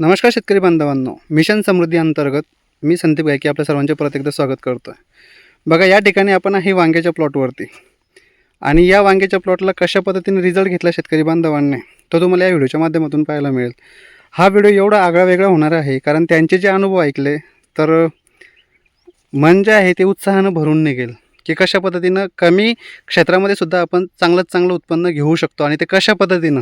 नमस्कार शेतकरी बांधवांनो. मिशन समृद्धी अंतर्गत मी संदीप गायकी आपल्या सर्वांचे परत एकदा स्वागत करतो आहे बघा या ठिकाणी आपण आहे वांग्याच्या प्लॉटवरती आणि या वांग्याच्या प्लॉटला कशा पद्धतीने रिझल्ट घेतला शेतकरी बांधवांनी तो तुम्हाला या व्हिडिओच्या माध्यमातून पाहायला मिळेल. हा व्हिडिओ एवढा आगळा वेगळा होणार आहे कारण त्यांचे जे अनुभव ऐकले तर मन जे आहे ते उत्साहानं भरून निघेल की कशा पद्धतीनं कमी क्षेत्रामध्ये सुद्धा आपण चांगलंच चांगलं उत्पन्न घेऊ शकतो आणि ते कशा पद्धतीनं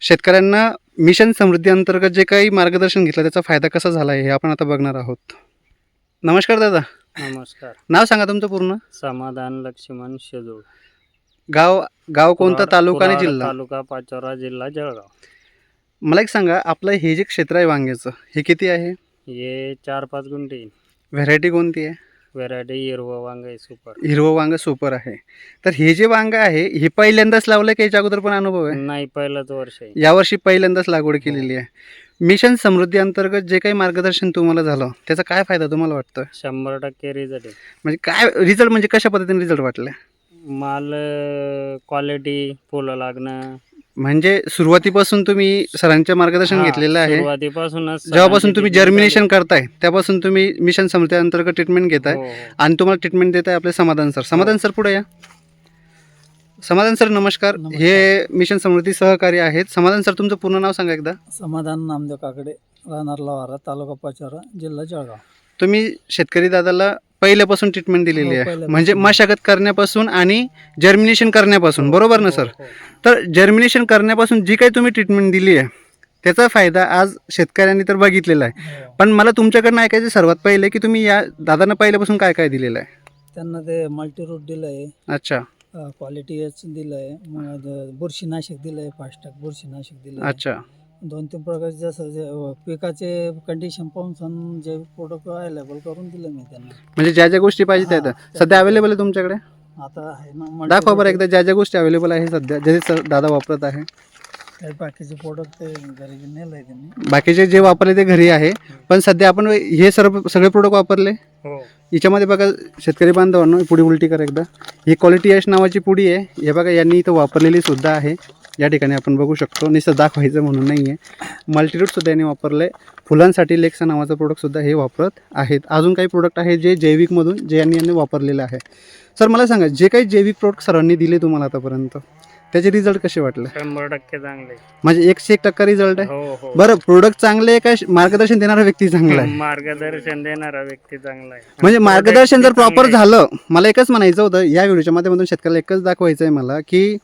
शेतकऱ्यांना मिशन समृद्धी अंतर्गत जे काही मार्गदर्शन घेतलं त्याचा फायदा कसा झाला आहे हे आपण आता बघणार आहोत. नमस्कार दादा. नमस्कार. नाव सांगा तुमचं पूर्ण. समाधान लक्ष्मण शेजूळ. गाव गाव कोणतं? तालुका आणि जिल्हा? तालुका पाचोरा जिल्हा जळगाव. मला एक सांगा आपलं हे जे क्षेत्र आहे वांग्याचं हे किती आहे? हे चार पाच गुंठे. येईल व्हेरायटी कोणती आहे? व्हेरायटी हिरवं वांग आहे सुपर हिरवं वांग सुपर आहे. तर हे जे वांग आहे हे पहिल्यांदाच लावलं की याच्या अगोदर पण अनुभव आहे? नाही पहिलंच वर्ष आहे. यावर्षी पहिल्यांदाच लागवड केलेली आहे. मिशन समृद्धी अंतर्गत जे काही मार्गदर्शन तुम्हाला झालं त्याचा काय फायदा तुम्हाला वाटतं शंभर टक्के रिझल्ट आहे. म्हणजे काय रिझल्ट म्हणजे कशा पद्धतीने रिझल्ट वाटले? माल क्वालिटी फुलं लागणं म्हणजे सुरुवातीपासून तुम्ही सरांचे मार्गदर्शन हा, घेतलेलं आहे. सुरुवातीपासूनच जेव्हापासून तुम्ही जर्मिनेशन करताय त्यापासून तुम्ही मिशन समृद्धी अंतर्गत ट्रीटमेंट घेताय. हो, हो. आणि तुम्हाला ट्रीटमेंट देत आहे आपले समाधान सर. समाधान सर पुढे या. समाधान सर नमस्कार. नमस्कार. हे मिशन समृद्धी सहकारी आहेत. समाधान सर तुमचं पूर्ण नाव सांगा एकदा. समाधान नामदेव काकडे राहणार लवारा तालुका पाचोरा जिल्हा जळगाव. तुम्ही शेतकरी दादाला पहिल्यापासून ट्रीटमेंट दिलेली हो, आहे. पहिल्यापासून. म्हणजे मशागत करण्यापासून आणि जर्मिनेशन करण्यापासून बरोबर ना हो, सर हो. तर जर्मिनेशन करण्यापासून जी काही तुम्ही ट्रीटमेंट दिली आहे त्याचा फायदा आज शेतकऱ्यांनी तर बघितलेला आहे. पण मला तुमच्याकडनं ऐकायचं सर्वात पहिले की तुम्ही या दादांना पहिल्यापासून काय काय दिलेलं आहे? त्यांना ते मल्टीरूट दिलं आहे अच्छा क्वालिटी एच दिलं आहे बुरशीनाशक दिलं आहे फास्टॅग बुरशीनाशक दिलं आहे अच्छा. दोन तीन प्रकारचे जसं जे पिकाचे कंडिशन पाहून सण जे प्रोडक्ट अवेलेबल करून दिलं मी त्यांना. म्हणजे ज्या ज्या गोष्टी पाहिजे त्या सध्या अवेलेबल आहे तुमच्याकडे? आता आहे ना दाखवा बरं एकदा ज्या ज्या गोष्टी अवेलेबल आहे सध्या जे सर दादा वापरत आहे. काही बाकीचे प्रोडक्ट ते घरी नेलं आहे त्यांनी. बाकीचे जे वापरले ते घरी आहे. पण सध्या आपण हे सर्व सगळे प्रोडक्ट वापरले? हो. याच्यामध्ये बघा शेतकरी बांधवांनो ही पुडी उलटी करा एकदा. ही क्वालिटी यश नावाची पुडी आहे. हे बघा यांनी इथं वापरलेली सुद्धा आहे. या ठिकाणी आपण बघू शकतो. नुसतं दाखवायचं म्हणून नाही आहे मल्टीरूटसुद्धा यांनी वापरलं आहे फुलांसाठी लेक्सा नावाचं प्रोडक्टसुद्धा हे वापरत आहेत. अजून काही प्रोडक्ट आहे जे जैविकमधून जे यांनी यांनी वापरलेलं आहे. सर मला सांगा जे काही जैविक प्रोडक्ट सरांनी दिले तुम्हाला आतापर्यंत त्याचे रिझल्ट कसे वाटले? शंभर टक्के चांगले. म्हणजे एकशे एक टक्का रिझल्ट आहे? हो हो. बरं प्रोडक्ट चांगले आहे का? मार्गदर्शन देणारा व्यक्ती चांगला आहे? मार्गदर्शन देणारा व्यक्ती चांगला आहे. म्हणजे मार्गदर्शन जर प्रॉपर. झालं मला एकच म्हणायचं होतं या व्हिडिओच्या माध्यमातून शेतकऱ्याला एकच दाखवायचं आहे मला की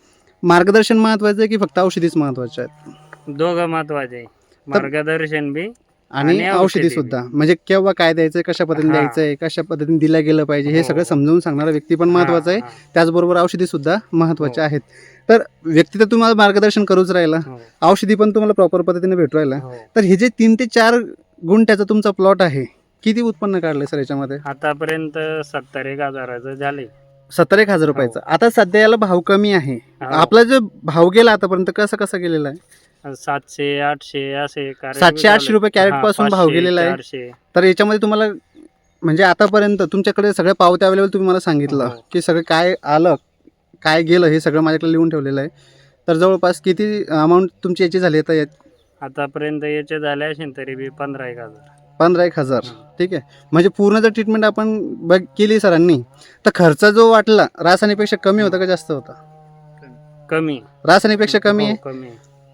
मार्गदर्शन महत्वाचं आहे की फक्त औषधीच महत्त्वाच्या आहेत दोघं महत्त्वाचे मार्गदर्शन बी आणि आणि औषधी औषधी. सुद्धा म्हणजे केव्हा काय द्यायचं कशा पद्धतीने हा. द्यायचं आहे कशा पद्धतीने दिलं गेलं पाहिजे हे हो, सगळं. समजावून सांगणारा व्यक्ती पण महत्त्वाचा आहे हा, त्याचबरोबर औषधी सुद्धा महत्त्वाच्या हो. आहेत तर व्यक्ती तर तुम्हाला मार्गदर्शन करूच राहिला हा. औषधी पण तुम्हाला प्रॉपर पद्धतीने भेटू राहिला हो. तर हे जे तीन ते चार गुंठ्याचा तुमचा प्लॉट आहे किती उत्पन्न काढलंय सर याच्यामध्ये आतापर्यंत सत्तर एक हजाराचं झाले सत्तर एक हजार रुपयाचा आता सध्या याला भाव कमी आहे हो. आपला जो भाव गेला आतापर्यंत कसा कसा गेलेला आहे सातशे आठशे असे सातशे, आठशे. रुपये कॅरेट हा, पासून भाव गेलेला आहे. तर याच्यामध्ये तुम्हाला म्हणजे आतापर्यंत तुमच्याकडे सगळ्या पावत्या अवेलेबल तुम्ही मला सांगितलं हो. की सगळं काय आलं काय गेलं हे सगळं माझ्याकडे लिहून ठेवलेलं आहे तर जवळपास किती अमाऊंट तुमची याची झाली आता यात आतापर्यंत याचे झाले असेल तरी बी पंधरा एक हजार पंधरा एक हजार. ठीक आहे? म्हणजे पूर्ण जर ट्रीटमेंट आपण बघ केली सरांनी तर खर्च जो वाटला रासायनिकपेक्षा कमी होता का जास्त होता? कमी. रासायनिकपेक्षा कमी हो, आहे? कमी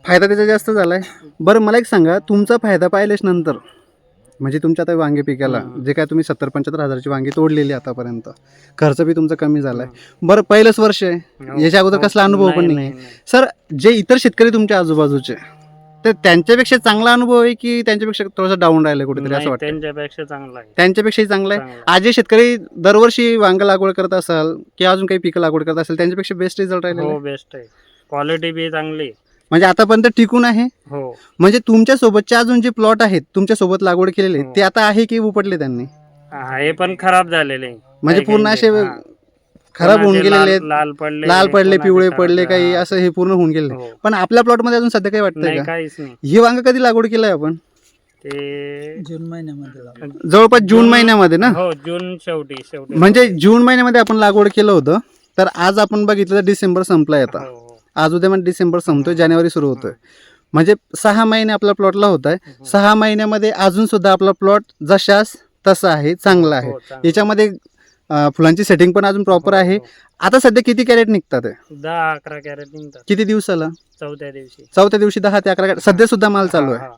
फायदा त्याचा जास्त झालाय. बरं मला एक सांगा तुमचा फायदा पाहिल्याच नंतर म्हणजे तुमच्या आता वांगे पिकाला. जे काय तुम्ही सत्तर पंच्याहत्तर हजाराची वांगी तोडलेली आतापर्यंत खर्च बी तुमचा कमी झालाय. बरं पहिलंच वर्ष आहे. हो, याच्या अगोदर. कसला अनुभव पण नाही. सर जे इतर शेतकरी तुमच्या आजूबाजूचे तर त्यांच्यापेक्षा चांगला अनुभव आहे की त्यांच्यापेक्षा थोडासा डाऊन राहिला कुठेतरी असं नाही, वाटतं त्यांच्यापेक्षा चांगला आहे त्यांच्यापेक्षाही चांगला आहे चांगला. आज जे शेतकरी दरवर्षी वांग लागवड करत असाल किंवा अजून काही पिकं लागवड करत असेल त्यांच्यापेक्षा बेस्ट रिझल्ट राहिलेला हो आहे. बेस्ट आहे क्वालिटी बी चांगली. म्हणजे आतापर्यंत टिकून आहे हो म्हणजे तुमच्या सोबतचे अजून जे प्लॉट आहेत तुमच्यासोबत लागवड केलेले हो. ते आता आहे की उपटले त्यांनी हा, पण खराब झालेले. म्हणजे काही पूर्ण असे. हा. खराब होऊन कोणाचे गेलेले लाल- आहेत लाल पडले लाल पडले कोणाचे पिवळे पडले. काही हा. असं हे पूर्ण होऊन गेले हो. पण आपल्या प्लॉटमध्ये अजून सध्या काही वाटतंय नाही का काहीच नाही ही वांग कधी लागवड केलंय आपण ते जून महिन्यामध्ये लावलं. जवळपास जून महिन्यामध्ये ना हो जून शेवटी शेवटी म्हणजे जून महिन्यामध्ये आपण लागवड केलं होतं तर आज आपण बघितलं तर डिसेंबर संपलाय आता हो, हो. आज उद्या म्हणजे डिसेंबर संपतोय जानेवारी सुरू होतोय म्हणजे सहा महिने आपला प्लॉटला होत आहे. सहा महिन्यामध्ये अजून सुद्धा आपला प्लॉट जशास तसा आहे चांगला आहे हो, चांगलं. याच्यामध्ये अं, फुलांची सेटिंग पण अजून प्रॉपर हो, आहे. हो. आता सध्या किती कॅरेट निघतात? दहा अकरा कॅरेट निघतात. किती दिवसाला? चौथ्या दिवशी. चौथ्या दिवशी दहा ते अकरा कॅरेट सध्या सुद्धा माल चालू आहे. हा,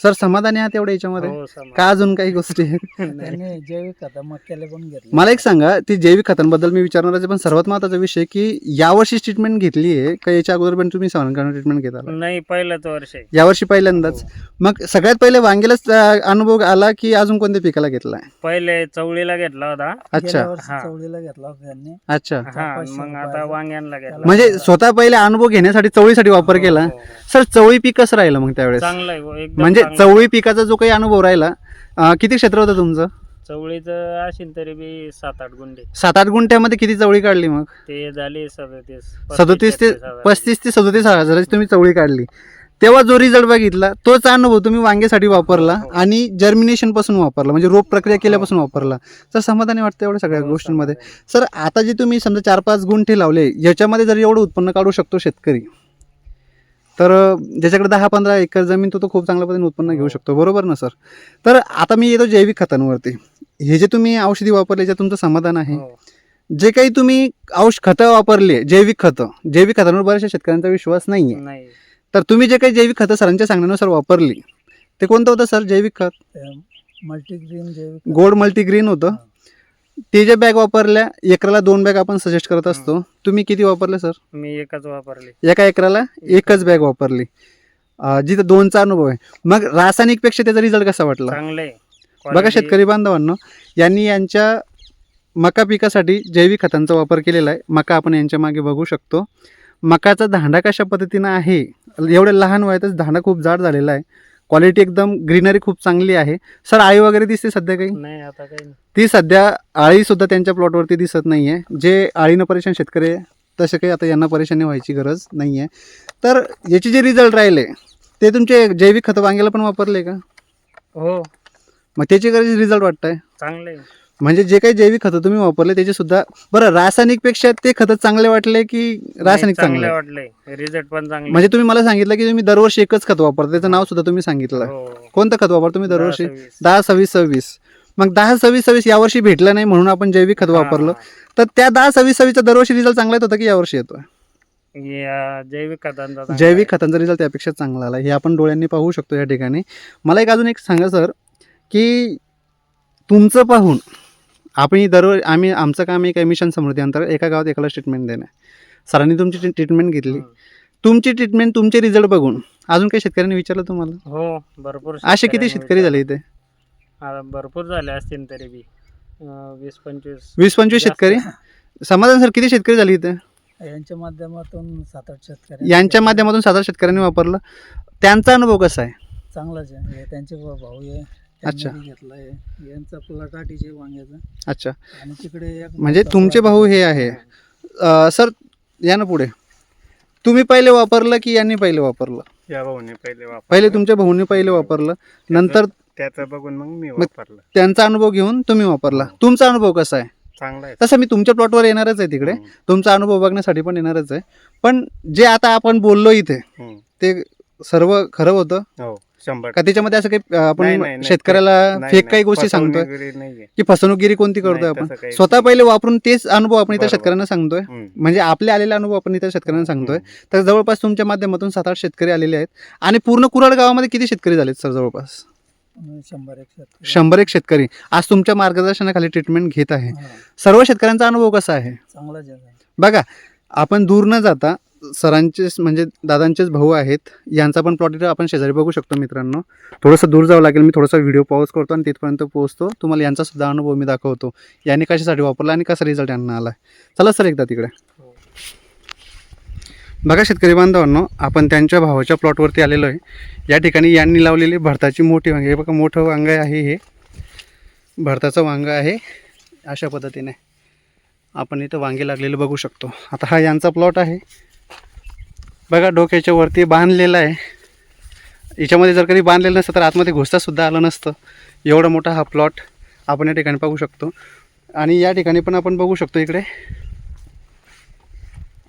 सर समाधानी आहात एवढ्या हा. याच्यामध्ये हो. का अजून काही गोष्टी आहेत. त्यांनी जैविक खत मक्याला पण घेतलं मला एक सांगा ती जैविक खतांबद्दल मी विचारणार आहे पण सर्वात महत्त्वाचा विषय की यावर्षी ट्रीटमेंट घेतली आहे का याच्या अगोदर पण तुम्ही सावंतकडून ट्रीटमेंट घेत आला नाही पहिलंच वर्ष आहे यावर्षी पहिल्यांदाच हो. मग सगळ्यात पहिले वांगेलाच अं, अनुभव आला की अजून कोणत्या पिकाला घेतलाय पहिले चवळीला घेतला होता अच्छा गेल्या वर्षी हा. चवळीला घेतला होता त्यांनी अच्छा हा पाचशे मग आता रुपयाचं. वांग्यांना घेतला म्हणजे स्वतः पहिले अनुभव घेण्यासाठी चवळीसाठी वापर हो, केला हो, हो. सर चवळी पीक कसं राहिलं मग त्यावेळेस चांगलं आहे हो, एकदम म्हणजे चांगलं. चवळी पिकाचा जो काही अनुभव राहिला अं, किती क्षेत्र होतं तुमचं चवळीचं असेल तरी बी सात आठ गुंडे सात आठ गुंठ्यामध्ये किती चवळी काढली मग ते झाले सदतीस सदोतीस ते. पस्तीस ते सदोतीस हजाराची तुम्ही चवळी काढली तेव्हा जो रिझल्ट बघितला तोच अनुभव तुम्ही वांग्यासाठी वापरला हो. आणि जर्मिनेशनपासून वापरला म्हणजे रोप प्रक्रिया केल्यापासून वापरला तर समाधानी वाटतं एवढ्या सगळ्या हो, गोष्टींमध्ये. सर आता जे तुम्ही समजा चार पाच गुंठे लावले याच्यामध्ये जर एवढं उत्पन्न काढू शकतो शेतकरी तर ज्याच्याकडे दहा पंधरा एकर जमीन तो तो खूप चांगल्या पद्धतीने उत्पन्न घेऊ हो. शकतो. बरोबर ना सर? तर आता मी येतो जैविक खतांवरती. हे जे तुम्ही औषधी वापरले याच्यात तुमचं समाधान आहे. हो. जे काही तुम्ही औष खतं वापरली जैविक खतं जैविक खतांवर बऱ्याचशा शेतकऱ्यांचा विश्वास नाही आहे नाही. तर तुम्ही जे काही जैविक खतं सरांच्या सांगण्यानुसार वापरली ते कोणतं होतं सर जैविक खत? मल्टीग्रीन जैविक. गोल्ड मल्टीग्रीन होतं. ते जे बॅग वापरल्या एकराला दोन बॅग आपण सजेस्ट करत असतो. तुम्ही किती वापरले सर मी एकच वापरली. एका एकराला एकच. बॅग वापरली. अं, जिथं दोनचा अनुभव आहे. मग रासायनिकपेक्षा त्याचा रिझल्ट कसा वाटला? चांगले बघा शेतकरी बांधवांनो यांनी यांच्या मका पिकासाठी जैविक खतांचा वापर केलेला आहे. मका आपण यांच्या मागे बघू शकतो. मकाचा धांडा कशा पद्धतीनं आहे? एवढ्या लहान वयातच धांडा खूप जाड झालेला आहे. क्वालिटी एकदम ग्रीनरी खूप चांगली आहे. सर आळी वगैरे दिसते सध्या काही? नाही आता काही नाही. ती सध्या आळीसुद्धा त्यांच्या प्लॉटवरती दिसत नाही आहे जे आळीनं परेशान शेतकरी आहे, तसे काही आता यांना परेशानी व्हायची गरज नाही आहे तर याचे जे रिझल्ट राहिले ते तुमचे जैविक खतं वांग्याला पण वापरले का? हो. मग त्याचे काही रिझल्ट वाटत आहे चांगले म्हणजे जे काही जैविक खतं तुम्ही वापरले त्याचे सुद्धा बरं रासायनिकपेक्षा ते खतं चांगले वाटले की रासायनिक चांगले चांगले? वाटले. रिझल्ट पण चांगले. म्हणजे तुम्ही मला सांगितलं की तुम्ही दरवर्षी एकच खत वापरता त्याचं नाव सुद्धा तुम्ही सांगितलं. हो. कोणतं खत वापरता तुम्ही दरवर्षी? दहा, सव्वीस. दहा सव्वीस सव्वीस. मग दहा सव्वीस सव्वीस यावर्षी भेटलं नाही म्हणून आपण जैविक खत वापरलं. तर त्या दहा सव्वीस सव्वीसचा दरवर्षी रिझल्ट चांगला येत होता की यावर्षी येतोय? या जैविक खतांचा चांगला जैविक. खतांचा रिझल्ट त्यापेक्षा चांगला आला. हे आपण डोळ्यांनी पाहू शकतो या ठिकाणी. मला एक अजून एक सांगा सर की तुमचं पाहून आपण दररोज आम्ही आमचं काम एक मिशन समृद्धी अंतर्गत एका गावात एकाला ट्रीटमेंट देणं आहे. सरांनी तुमची ट्रीटमेंट घेतली. तुमची ट्रीटमेंट तुमचे रिझल्ट बघून. अजून काही शेतकऱ्यांनी विचारलं तुम्हाला? हो भरपूर असे किती शेतकरी झाले इथे? हा, भरपूर झाले असतील तरी बी. वीस पंचवीस. वीस पंचवीस. शेतकरी? समाधान सर किती शेतकरी झाले इथे? यांच्या माध्यमातून सात आठ शेतकरी यांच्या माध्यमातून सात आठ शेतकऱ्यांनी वापरलं. त्यांचा अनुभव कसा आहे? चांगलाच आहे. त्यांचे भ- भाऊ आहे अच्छा. त्यांनी यांचा प्लॉट आठीचे वांग्याचा. अच्छा. आणि तिकडे एक म्हणजे मोठा तुमचे plot भाऊ हे आहे. अं, सर या ना पुढे. तुम्ही पहिले वापरलं की यांनी पहिले वापरलं? या भाऊने पहिले वापर पहिले तुमच्या भाऊने पहिले वापरलं. नंतर त्याचं बघून मग मी वापरलं. त्यांचा अनुभव घेऊन तुम्ही वापरला. तुमचा अनुभव कसा आहे? चांगला आहे. तसं मी तुमच्या प्लॉटवर येणारच आहे तिकडे. हम्म, तुमचा अनुभव बघण्यासाठी पण येणारच आहे. पण जे आता आपण बोललो इथे हम्म. ते सर्व खरं होतं? हो. शंभर का त्याच्यामध्ये असं काही अं, नाही, आपण नाही. शेतकऱ्याला नाही, फेक नाही. काही गोष्टी सांगतोय? फसवणुकीरी नाहीये. की फसवणुकगिरी कोणती करतोय नाही, आपण? तसं काही स्वतः. पहिले वापरून तेच अनुभव आपण इतर बरोबर. शेतकऱ्यांना सांगतोय. हम्म, म्हणजे आपले आलेले अनुभव आपण इतर शेतकऱ्यांना सांगतोय. तर जवळपास तुमच्या माध्यमातून सात आठ शेतकरी आलेले आहेत. आणि पूर्ण कुराड गावामध्ये किती शेतकरी झालेत सर जवळपास? शंभर एक शेतकरी. शंभर एक शेतकरी. आज तुमच्या मार्गदर्शनाखाली ट्रीटमेंट घेत आहे. हा, सर्व शेतकऱ्यांचा अनुभव कसा आहे? चांगलाच आहे. बघा आपण दूर न जाता सरांचेच म्हणजे दादांचेच भाऊ आहेत. यांचा पण प्लॉट इथं आपण शेजारी बघू शकतो मित्रांनो. थोडंसं दूर जावं लागेल. मी थोडासा व्हिडिओ पॉज करतो आणि तिथपर्यंत पोहोचतो. तुम्हाला यांचा सुद्धा अनुभव मी दाखवतो. याने कशासाठी वापरला आणि कसा रिझल्ट यांना आला चला सर एकदा तिकडे. बघा शेतकरी बांधवांनो आपण त्यांच्या भावाच्या प्लॉटवरती आलेलो आहे. या ठिकाणी यांनी लावलेली भरताची मोठी वांगे. हे बघा मोठं वांग आहे हे. भरताचं वांग आहे. अशा पद्धतीने आपण इथं वांगे लागलेले बघू शकतो. आता हा यांचा प्लॉट आहे. बघा डोक्याच्या वरती बांधलेलं आहे. याच्यामध्ये जर कधी बांधलेलं नसतं तर आतमध्ये घुसतासुद्धा आलं नसतं. एवढा मोठा हा प्लॉट आपण या ठिकाणी पाहू शकतो. आणि या ठिकाणी पण आपण बघू शकतो इकडे.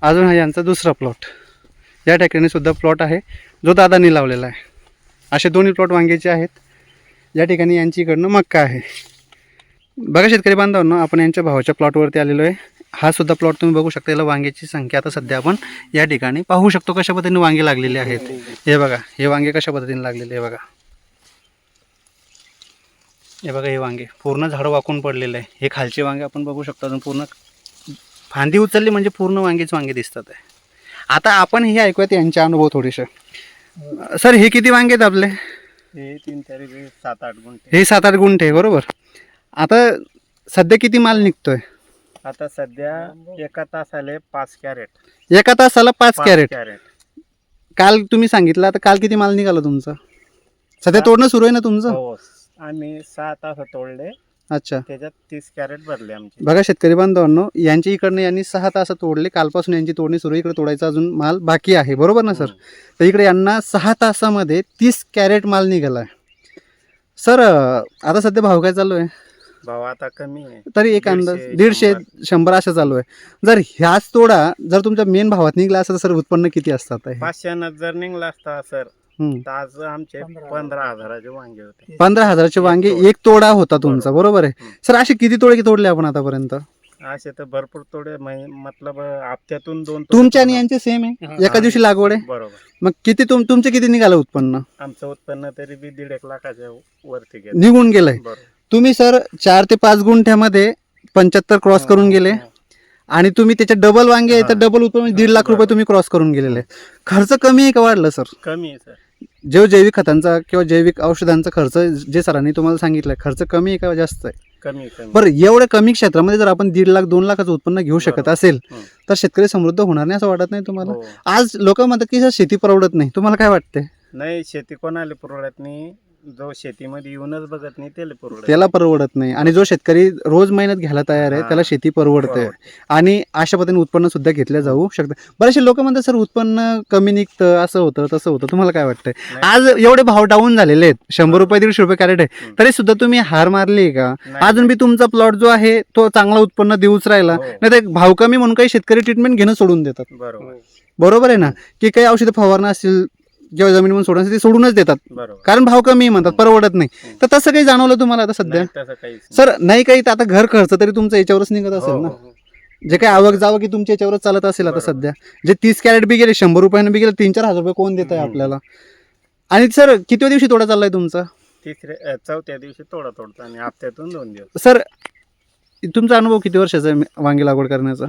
अजून हा यांचा दुसरा प्लॉट या ठिकाणी सुद्धा प्लॉट आहे. जो दादांनी लावलेला आहे. असे दोन्ही प्लॉट वांग्याचे आहेत. या ठिकाणी यांची इकडनं मक्का आहे. बघा शेतकरी बांधवांना आपण यांच्या भावाच्या प्लॉटवरती आलेलो आहे. हा सुद्धा प्लॉट तुम्ही बघू शकता. याला वांग्याची संख्या आता सध्या आपण या ठिकाणी पाहू शकतो कशा पद्धतीने वांगे लागलेले आहेत. हे बघा हे वांगे कशा पद्धतीने लागलेले आहे बघा. हे बघा हे वांगे. पूर्ण झाडं वाकून पडलेलं आहे. हे खालचे वांगे आपण बघू शकतो. अजून पूर्ण फांदी उचलली म्हणजे पूर्ण वांगेच वांगे दिसतात आहे. आता आपण हे ऐकूयात यांचे अनुभव थोडेसे. सर हे किती वांगे आहेत आपले? हे तीन बी सात आठ गुंठे. हे सात आठ गुंठे बरोबर. आता सध्या किती माल निघतोय? आता सध्या एका तासाले पाच कॅरेट. एका तासाला पाच कॅरेट? कॅरेट. काल तुम्ही सांगितलं आता काल किती माल निघाला तुमचा? सध्या तोडणं सुरू आहे ना तुमचं? हो आम्ही सहा तास तोडले. अच्छा. त्याच्यात तीस कॅरेट भरले आमचे. बघा शेतकरी बांधवांनो यांच्या इकडनं यांनी सहा तास तोडले. कालपासून यांची तोडणी सुरू आहे. इकडे तोडायचा अजून माल बाकी आहे. बरोबर ना सर? तर इकडे यांना सहा तासामध्ये तीस कॅरेट माल निघाला सर आता सध्या भाव काय चालू आहे? भाव आता कमी आहे तरी एक अंदाज दीडशे, शंभर. असं चालू आहे जर ह्याच तोडा जर तुमच्या मेन भावात निघला असता तर सर उत्पन्न किती असतात आहे पाचशे जर निघला असता सर. तर आज आमचे पंधरा हजाराचे वांगे होते पंधरा हजाराचे वांगे. एक तोडा होता तुमचा बरोबर. आहे. सर असे किती तोडे तोडले आपण आतापर्यंत असे तर भरपूर तोडे मतलब हप्त्यातून दोन तुमच्या आणि. यांचे सेम आहे. एका दिवशी लागवड आहे बरोबर मग किती तुम तुमचे किती निघालं उत्पन्न आमचं उत्पन्न तरी बी दीड एक लाखाच्या वरती गेलं निघून गेलंय तुम्ही सर चार ते पाच गुंठ्यामध्ये पंच्याहत्तर क्रॉस करून गेले. आणि तुम्ही त्याच्या डबल वांगे आहे तर. डबल उत्पन्न दीड लाख रुपये. तुम्ही क्रॉस करून गेलेले खर्च कमी आहे का वाढलं सर कमी आहे सर जो जैविक खतांचा किंवा जैविक औषधांचा खर्च जे सरांनी तुम्हाला सांगितलं खर्च कमी आहे का जास्त आहे कमी बरं एवढ्या कमी क्षेत्रामध्ये जर आपण दीड लाख दोन लाखाचं उत्पन्न घेऊ शकत. असेल. तर शेतकरी समृद्ध होणार नाही असं वाटत नाही तुम्हाला हो. आज लोक म्हणतात की सर शेती परवडत नाही तुम्हाला काय वाटतंय नाही शेती कोणाला पुरवत नाही जो शेतीमध्ये येऊनच बघत नाही त्याला पुरवत त्याला परवडत नाही. आणि जो शेतकरी रोज मेहनत घ्यायला तयार आहे. त्याला शेती परवडते. परवडते. आणि अशा पद्धतीने उत्पन्न सुद्धा घेतलं जाऊ शकतं. बरेचसे लोक म्हणतात सर उत्पन्न कमी निघतं असं होतं तसं होतं. तुम्हाला काय वाटतंय. आज एवढे भाव डाऊन झालेले आहेत. शंभर रुपये दीडशे रुपये कॅरेट आहे. तरी सुद्धा तुम्ही हार मारली का. अजून बी तुमचा प्लॉट जो आहे तो चांगला उत्पन्न देऊच राहिला. हो. नाही तर भाव कमी म्हणून काही शेतकरी ट्रीटमेंट घेणं सोडून देतात. बरोबर आहे ना? की काही औषधं फवारणं असतील किंवा जमिनीमधून सोडणं असेल ते सोडूनच देतात. बरोबर. कारण भाव कमी आहे म्हणतात परवडत नाही. हं. तर तसं काही जाणवलं तुम्हाला आता सध्या? नाही, तसं काहीच नाही. सर नाही काही तर आता घर खर्च तरी तुमचा याच्यावरच निघत असेल हो, ना? हो, हो. जे काही आवक जावं की तुमच्या याच्यावरच चालत असेल आता बरोबर. सध्या. जे तीस कॅरेट बी गेले शंभर रुपयानं बी गेले तीन चार हजार रुपये कोण देत आहे हम्म. आपल्याला? आणि सर किती दिवशी तोडा चाललाय तुमचा? तिसऱ्या अ, चौथ्या दिवशी तोडा तोडतो आणि हप्त्यातून दोन दिवस. सर तुमचा अनुभव किती वर्षाचा आहे वांगी लागवड करण्याचा?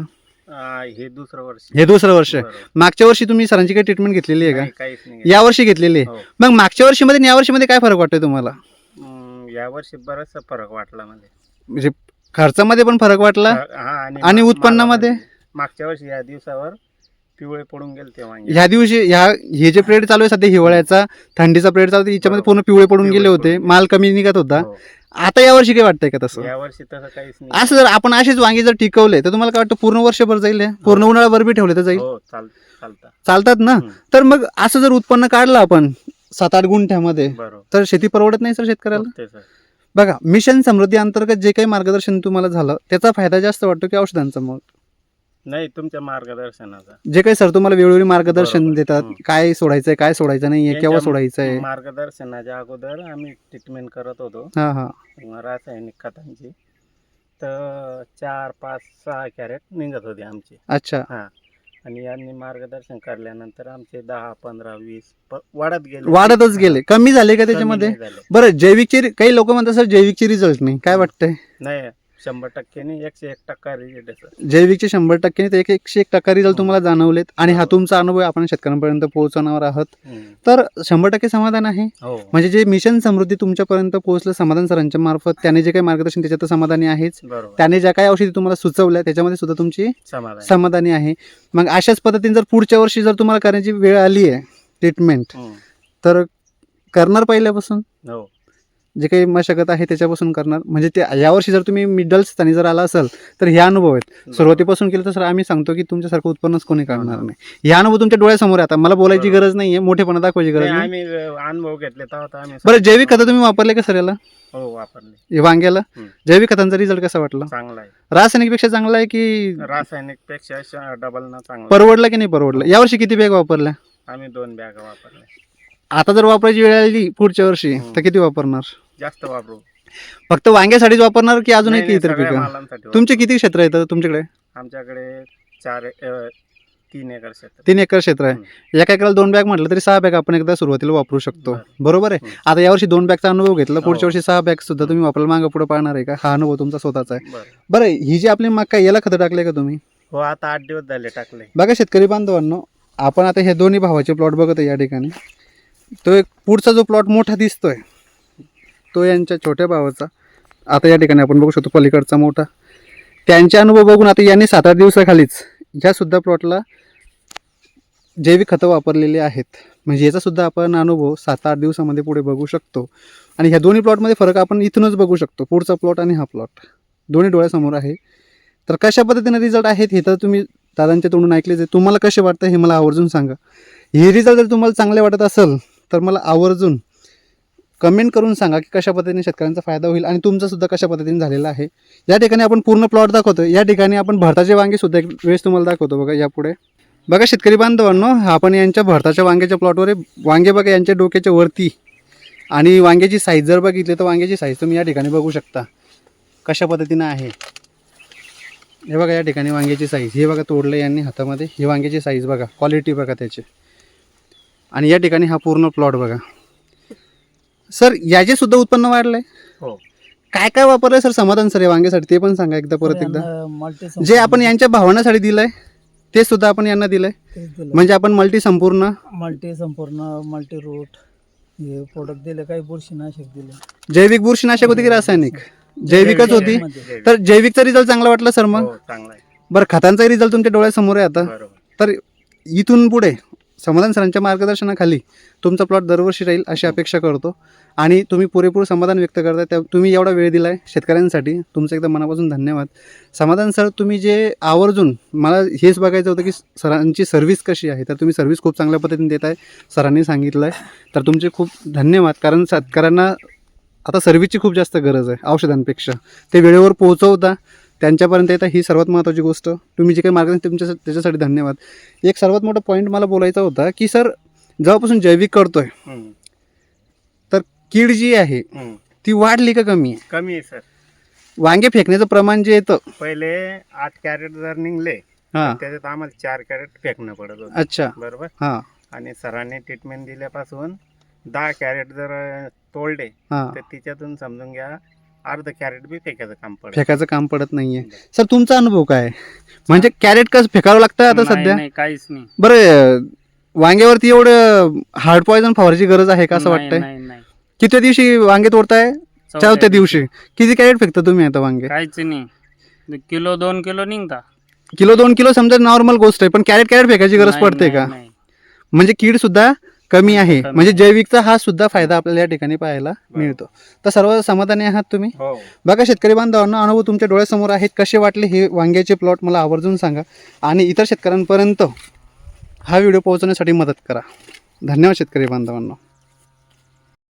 हे दुसरं वर्ष. हे दुसरं वर्ष. बरोबर. मागच्या वर्षी तुम्ही सरांची काही ट्रीटमेंट घेतलेली आहे नाही, का? नाही. या वर्षी घेतलेली आहे. हो. मग मागच्या वर्षीमध्ये आणि या वर्षीमध्ये काय फरक वाटतोय तुम्हाला? हम्म, या वर्षी बराचसा फरक वाटला मला. म्हणजे खर्चामध्ये पण फरक वाटला? हा आणि मा- उत्पन्नामध्ये? मालामध्ये. मागच्या वर्षी या दिवसावर पिवळे पडून गेले ते वांगे. ह्या दिवशी ह्या हे जे पिरियड चालू आहे सध्या हिवाळ्याचा थंडीचा पिरियड चालू आहे याच्यामध्ये पूर्ण पिवळे पडून पिवळे गेले होते. पडून माल कमी निघत होता. हो. आता या वर्षी काय वाटतंय का तसं? या वर्षी तसं काहीच नाही. असं जर आपण असेच वांगे जर टिकवले तर तुम्हाला काय वाटतं पूर्ण वर्षभर जाईल हे? पूर्ण उन्हाळाभर बी ठेवले तर जाईल? हो चाल चालता चालतात ना? हम्म. तर मग असं जर उत्पन्न काढलं आपण सात आठ गुंठ्यामध्ये बरोबर. तर शेती परवडत नाही सर शेतकऱ्याला? ते सर. बघा मिशन समृद्धी अंतर्गत जे काही मार्गदर्शन तुम्हाला झालं त्याचा फायदा जास्त वाटतो की औषधांचा मग? नाही तुमच्या मार्गदर्शनाचा. जे काही सर तुम्हाला वेळोवेळी मार्गदर्शन बरोबर. देतात हम्म. काय सोडायचंय काय सोडायचं नाहीये केव्हा यांच्या सोडायचंय? मार्गदर्शनाच्या अगोदर आम्ही ट्रीटमेंट करत होतो. हा हा. रासायनिक खतांची. तर चार पाच सहा कॅरेट निघत होते आमचे. अच्छा. आणि यांनी मार्गदर्शन करल्यानंतर आमचे दहा पंधरा वीस प- वाढत गेले. वाढतच गेले. कमी झाले का कमी त्याच्यामध्ये? नाही झाले. बरं जैविकचे काही लोक म्हणतात सर जैविकचे रिझल्ट नाही. काय वाटतंय? नाही शंभर टक्क्याने एकशे एक टक्का रिजेक्ट आहे सर जैविकचे शंभर टक्के ते एक एकशे एक टक्का रिझल्ट तुम्हाला जाणवलेत. आणि हा तुमचा अनुभव आपण शेतकऱ्यांपर्यंत पोहोचवणार आहात. हम्म. तर शंभर टक्के समाधान आहे? हो. म्हणजे जे मिशन समृद्धी तुमच्यापर्यंत पोहोचलं समाधान सरांच्या मार्फत त्याने जे काही मार्गदर्शन त्याच्यात तर समाधानी आहेच. बरोबर. त्याने ज्या काही औषधी तुम्हाला सुचवल्या त्याच्यामध्ये सुद्धा तुमची समाधान. समाधानी आहे. मग अशाच पद्धतीने जर पुढच्या वर्षी जर तुम्हाला करण्याची वेळ आली आहे ट्रीटमेंट हम्म. तर करणार पहिल्यापासून? हो. जे काही मशागत आहे त्याच्यापासून करणार. म्हणजे ते यावर्षी जर तुम्ही मिडल स्थानी जर आला असाल तर हे अनुभव आहेत. सुरुवातीपासून केलं तर सर आम्ही सांगतो की तुमच्यासारखं उत्पन्नच कोणी काढणार नाही. हे अनुभव तुमच्या डोळ्यासमोर आहे आता मला बोलायची. गरज नाहीये. मोठेपणा दाखवायची गरज नाही, अनुभव घेतले बरं जैविक खतं तुम्ही वापरले का सर याला? हो वापरले. वांग्याला. जैविक खतांचा रिझल्ट कसा वाटला? चांगला आहे. रासायनिकपेक्षा चांगला आहे की रासायनिकपेक्षा डबल ना चांगला परवडला की नाही परवडलं? यावर्षी किती बॅग वापरल्या? आम्ही दोन बॅगा वापरल्या. आता जर वापरायची वेळ आली पुढच्या वर्षी. तर किती वापरणार? जास्त वापरू. फक्त वांग्यासाठीच वापरणार की अजून नाही, काही नाही, इतर सगळ्या पिकं? मालांसाठी तुमचे. किती क्षेत्र येतं तुमच्याकडे? आमच्याकडे चार अ, तीन एकर क्षेत्र. तीन एकर क्षेत्र आहे. एका एकराला दोन बॅग म्हटलं तरी सहा बॅग आपण एकदा सुरुवातीला वापरू शकतो. बरं. बरोबर आहे? हम्म. आता यावर्षी दोन बॅगचा अनुभव घेतला. पुढच्या हो. वर्षी सहा बॅग सुद्धा तुम्ही वापरायला मागं पुढे पाहणार आहे का? हा अनुभव तुमचा स्वतःचा आहे. बरं. बरं ही जी आपली मका याला खतं टाकले का तुम्ही? हो आता आठ दिवस झाले टाकले. बघा शेतकरी बांधवांनो आपण आता हे दोन्ही भावाचे प्लॉट बघत आहे या ठिकाणी. तो एक पुढचा जो प्लॉट मोठा दिसतोय तो यांच्या छोट्या भावाचा. आता या ठिकाणी आपण बघू शकतो पलीकडचा मोठा. त्यांचे अनुभव बघून आता यांनी सात आठ दिवसाखालीच ह्यासुद्धा प्लॉटला जैविक खतं वापरलेली आहेत. म्हणजे याचासुद्धा आपण अनुभव सात आठ दिवसामध्ये पुढे बघू शकतो. आणि ह्या दोन्ही प्लॉटमध्ये फरक आपण इथूनच बघू शकतो पुढचा प्लॉट आणि हा प्लॉट. दोन्ही डोळ्यासमोर आहे. तर कशा पद्धतीने रिझल्ट आहेत हे तर तुम्ही दादांच्या तोंडून ऐकलेच आहे. तुम्हाला कसे वाटतं हे मला आवर्जून सांगा. हे रिझल्ट जर तुम्हाला चांगले वाटत असेल तर मला आवर्जून कमेंट करून सांगा की कशा पद्धतीने शेतकऱ्यांचा फायदा होईल आणि तुमचा सुद्धा कशा पद्धतीने झालेला आहे. या ठिकाणी आपण पूर्ण प्लॉट दाखवतो या ठिकाणी आपण भरताचे वांगे सुद्धा एक वेळेस तुम्हाला दाखवतो बघा यापुढे. बघा शेतकरी बांधवांनो आपण यांच्या भरताच्या वांग्याच्या प्लॉटवर वांगे बघा यांच्या डोक्याच्या वरती. आणि वांग्याची साईज जर बघितली तर वांग्याची साईज तुम्ही या ठिकाणी बघू शकता. कशा पद्धतीनं आहे. हे बघा या ठिकाणी वांग्याची साईज हे बघा तोडलं यांनी हातामध्ये. ही वांग्याची साईज बघा. क्वालिटी बघा त्याची. आणि या ठिकाणी हा पूर्ण प्लॉट बघा. सर याचे सुद्धा उत्पन्न वाढलंय? हो. काय काय वापरलंय सर समाधान सर? या वांग्यासाठी ते पण सांगा एकदा परत एकदा. मल्टी जे आपण यांच्या भावनासाठी दिलंय ते सुद्धा आपण यांना दिलंय. म्हणजे आपण मल्टी संपूर्ण मल्टी संपूर्ण मल्टी रूट हे प्रोडक्ट दिले काही बुरशीनाशक दिले. जैविक बुरशीनाशक होती की रासायनिक? जैविकच होती. तर जैविकचा रिझल्ट चांगला वाटला सर मग? हो चांगला आहे. बरं खतांचा रिझल्ट तुमच्या डोळ्यासमोर आहे आता. बरोबर. तर इथून पुढे समाधान सरांच्या मार्गदर्शनाखाली तुमचा प्लॉट दरवर्षी राहील अशी अपेक्षा करतो. आणि तुम्ही पुरेपूर समाधान व्यक्त करताय त्या तुम्ही एवढा वेळ दिला आहे शेतकऱ्यांसाठी. तुमचं एकदम मनापासून धन्यवाद. समाधान सर तुम्ही जे आवर्जून मला हेच बघायचं होतं की सरांची सर्व्हिस कशी आहे. तर तुम्ही सर्व्हिस खूप चांगल्या पद्धतीने देत आहे सरांनी सांगितलं आहे तर तुमचे खूप धन्यवाद. कारण शेतकऱ्यांना आता सर्व्हिसची खूप जास्त गरज आहे औषधांपेक्षा. ते वेळेवर पोहोचवता त्यांच्यापर्यंत येतं ही सर्वात महत्त्वाची गोष्ट. तुम्ही जे काही मार्गदर्शन तुमच्या त्याच्यासाठी धन्यवाद. एक सर्वात मोठा पॉईंट मला बोलायचा होता की सर जेव्हापासून जैविक करतोय तर कीड जी आहे. ती वाढली का कमी आहे? कमी आहे सर. वांगे फेकण्याचं प्रमाण जे येतं. पहिले आठ कॅरेट जर निघले हां. त्याच्यात आम्हाला चार कॅरेट फेकणं पडत होतं. अच्छा. बरोबर? हां. आणि सरांनी ट्रीटमेंट दिल्यापासून दहा कॅरेट जर तोडले तर तिच्यातून समजून घ्या अर्ध कॅरेट बी फेकायचं काम पडत फेकायचं काम पडत नाहीये. सर तुमचा अनुभव काय? म्हणजे कॅरेट कसं फेकावं लागतं आता नाही, सध्या? नाही काहीच नाही. बरं वांग्यावरती एवढं हार्ड पॉइझन फवारची गरज आहे का असं नाही, वाटतंय? नाही नाही. किती दिवशी वांगे तोडताय? चौथ्या दिवशी. किती कॅरेट फेकता तुम्ही आता वांगे? काहीच नाही. किलो दोन किलो निघता. किलो दोन किलो समजा नॉर्मल गोष्ट आहे पण कॅरेट कॅरेट फेकायची गरज नाही, पडते नाही, का? नाही. म्हणजे कीड सुद्धा कमी आहे. कमी. म्हणजे. जैविकचा हा सुद्धा फायदा आपल्याला या ठिकाणी पाहायला मिळतो. तर सर्व समाधानी आहात तुम्ही? हो. बघा शेतकरी बांधवांना अनुभव तुमच्या डोळ्यासमोर आहेत. कसे वाटले हे वांग्याचे प्लॉट मला आवर्जून सांगा. आणि इतर शेतकऱ्यांपर्यंत हा व्हिडिओ पोहोचवण्यासाठी मदत करा. धन्यवाद शेतकरी बांधवांना.